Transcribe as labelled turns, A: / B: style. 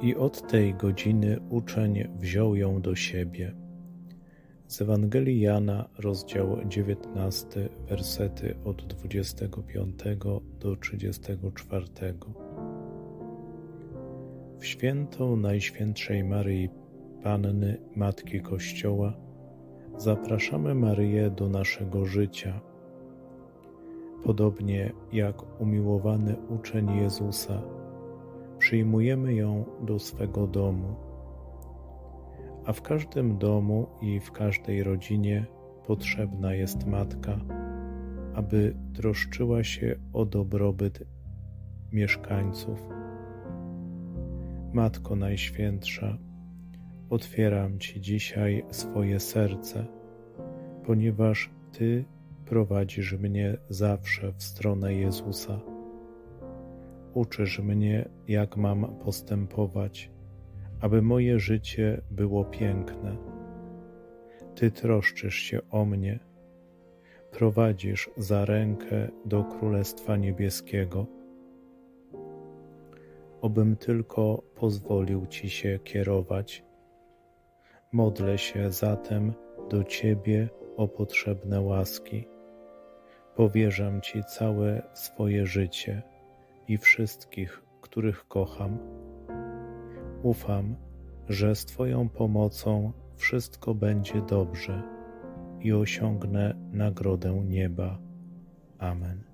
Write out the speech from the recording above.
A: I od tej godziny uczeń wziął ją do siebie. Z Ewangelii Jana, rozdział 19, wersety od 25 do 34. W świętą Najświętszej Maryi Panny, Matki Kościoła, zapraszamy Maryję do naszego życia. Podobnie jak umiłowany uczeń Jezusa, przyjmujemy ją do swego domu. A w każdym domu i w każdej rodzinie potrzebna jest matka, aby troszczyła się o dobrobyt mieszkańców. Matko Najświętsza, otwieram Ci dzisiaj swoje serce, ponieważ Ty prowadzisz mnie zawsze w stronę Jezusa. Uczysz mnie, jak mam postępować, aby moje życie było piękne. Ty troszczysz się o mnie, prowadzisz za rękę do Królestwa Niebieskiego. Obym tylko pozwolił Ci się kierować. Modlę się zatem do Ciebie o potrzebne łaski. Powierzam Ci całe swoje życie i wszystkich, których kocham. Ufam, że z Twoją pomocą wszystko będzie dobrze i osiągnę nagrodę nieba. Amen.